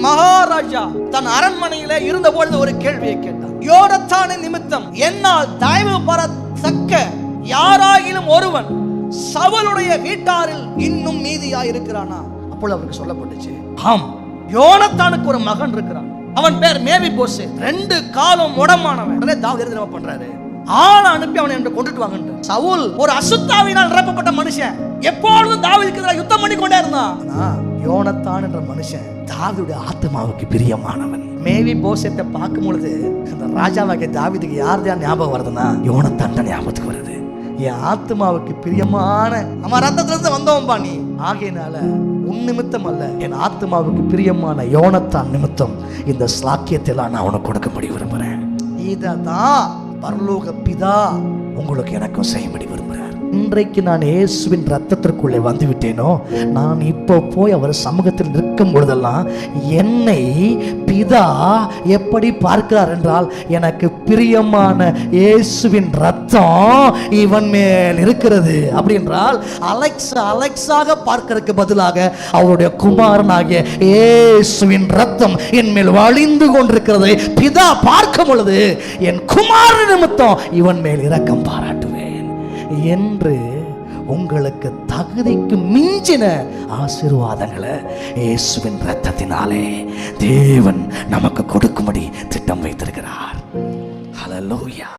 மகாராஜா தன் அரண்மனையில இருந்த பொழுது ஒரு கேள்வியை கேட்டார் யோனத்தானின் நிமித்தம் என்னால் தயவு பெறத்தக்க யாராயிலும் ஒருவன் சவலுடைய வீட்டாரில் இன்னும் மீதியா இருக்கிறானா அப்பொழுது அவருக்கு சொல்லப்பட்டுச்சு ஆம் யோனத்தானுக்கு ஒரு மகன் இருக்கிறான். அவன் பேர் மேவி போஸ் ரெண்டு காலம் உடமானவன். உடனே தாவீது என்ன பண்றாரு. ஆளை அனுப்பி அவனை என்று கொண்டுட்டு வாங்கன்ற சவுல் ஒரு அசுத்தாவினால் நிரப்பப்பட்ட மனுஷன். எப்பொழுதும் தாவிதுக்கு எதிராக யுத்தம் பண்ணி கொண்டே இருந்தான். ஆனா யோனத்தான் என்ற மனுஷன் தாவிதுடைய ஆத்மாவுக்கு பிரியமானவன். மேவி போசத்தை பார்க்கும் பொழுது அந்த ராஜாவாகிய தாவிதுக்கு யார் தான் ஞாபகம் வருதுன்னா யோனத்தான் தான் ஞாபகத்துக்கு வருது. என் ஆத்மாவுக்கு பிரியமான அவன் ரத்தத்துல இருந்து வந்தவன் நீ? ஆகையினால உன் நிமித்தம் அல்ல என் ஆத்மாவுக்கு பிரியமான யோனத்தான் நிமித்தம் இந்த ஸ்லாக்கியத்தெல்லாம் நான் உனக்கு விரும்புகிறேன் விரும்புறேன். இததான் பரலோக பிதா உங்களுக்கு எனக்கும் செய்யும்படி விரும்புகிறேன். இன்றைக்கு நான் இயேசுவின் ரத்தத்திற்குள்ளே வந்து விட்டேனோ நான் இப்போ போய் அவர் சமூகத்தில் நிற்கும் பொழுதெல்லாம் என்னை பிதா எப்படி பார்க்கிறார் என்றால் எனக்கு பிரியமான இயேசுவின் ரத்தம் இவன் மேல் இருக்கிறது அப்படி என்றால் அலெக்ஸ் அலெக்ஸாக பார்க்கறதுக்கு பதிலாக அவருடைய குமாரனாகிய இயேசுவின் ரத்தம் என் மேல் வழிந்து கொண்டிருக்கிறது பிதா பார்க்கும் பொழுது என் குமார நிமித்தம் இவன் மேல் இரக்கம் பாராட்டுவேன். என்று உங்களுக்கு தகுதிக்கு மிஞ்சின ஆசீர்வாதங்களை இயேசுவின் ரத்தத்தினாலே தேவன் நமக்கு கொடுக்கும்படி திட்டம் வைத்திருக்கிறார். ஹலலோயா